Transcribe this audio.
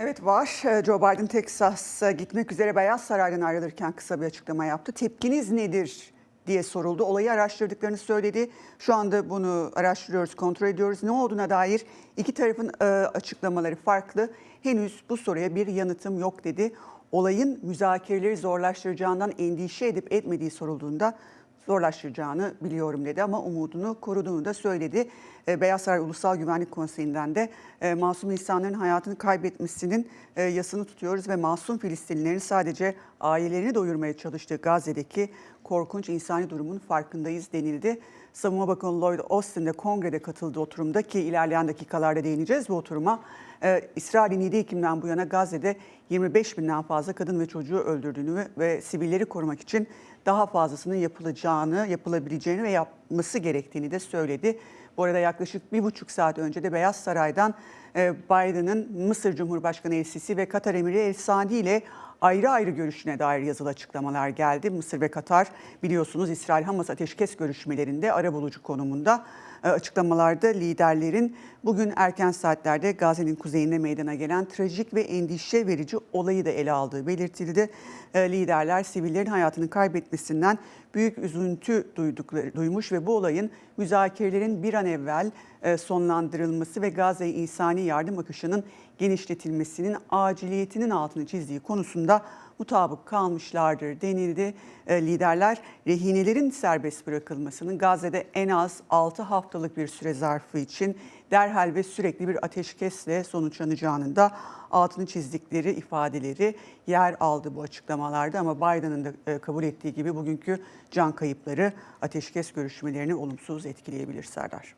Evet var. Ee, Joe Biden Teksas'a gitmek üzere Beyaz Saray'dan ayrılırken kısa bir açıklama yaptı. Tepkiniz nedir diye soruldu. Olayı araştırdıklarını söyledi. Şu anda bunu araştırıyoruz, kontrol ediyoruz. Ne olduğuna dair iki tarafın e, açıklamaları farklı. Henüz bu soruya bir yanıtım yok dedi. Olayın müzakereleri zorlaştıracağından endişe edip etmediği sorulduğunda zorlaştıracağını biliyorum dedi ama umudunu koruduğunu da söyledi. E, Beyaz Saray Ulusal Güvenlik Konseyi'nden de e, masum insanların hayatını kaybetmesinin e, yasını tutuyoruz ve masum Filistinlilerin sadece ailelerini doyurmaya çalıştığı Gazze'deki korkunç insani durumun farkındayız denildi. Savunma Bakanı Lloyd Austin de kongrede katıldığı oturumda ki ilerleyen dakikalarda değineceğiz bu oturuma. Ee, İsrail'in 7 Ekim'den bu yana Gazze'de 25 binden fazla kadın ve çocuğu öldürdüğünü ve, sivilleri korumak için daha fazlasının yapılacağını, yapılabileceğini ve yapması gerektiğini de söyledi. Bu arada yaklaşık bir buçuk saat önce de Beyaz Saray'dan e, Biden'ın Mısır Cumhurbaşkanı El Sisi ve Katar Emiri El Sadi ile ayrı ayrı görüşüne dair yazılı açıklamalar geldi. Mısır ve Katar biliyorsunuz İsrail-Hamas ateşkes görüşmelerinde arabulucu konumunda açıklamalarda liderlerin bugün erken saatlerde Gazze'nin kuzeyinde meydana gelen trajik ve endişe verici olayı da ele aldığı belirtildi. E, Liderler sivillerin hayatını kaybetmesinden büyük üzüntü duydukları, duymuş ve bu olayın müzakerelerin bir an evvel e, sonlandırılması ve Gazze'ye insani yardım akışının genişletilmesinin aciliyetinin altını çizdiği konusunda mutabık kalmışlardır denildi. E, Liderler rehinelerin serbest bırakılmasının Gazze'de en az 6 haftalık bir süre zarfı için derhal ve sürekli bir ateşkesle sonuçlanacağının da altını çizdikleri ifadeleri yer aldı bu açıklamalarda ama Biden'ın da e, kabul ettiği gibi bugünkü can kayıpları ateşkes görüşmelerini olumsuz etkileyebilir Serdar.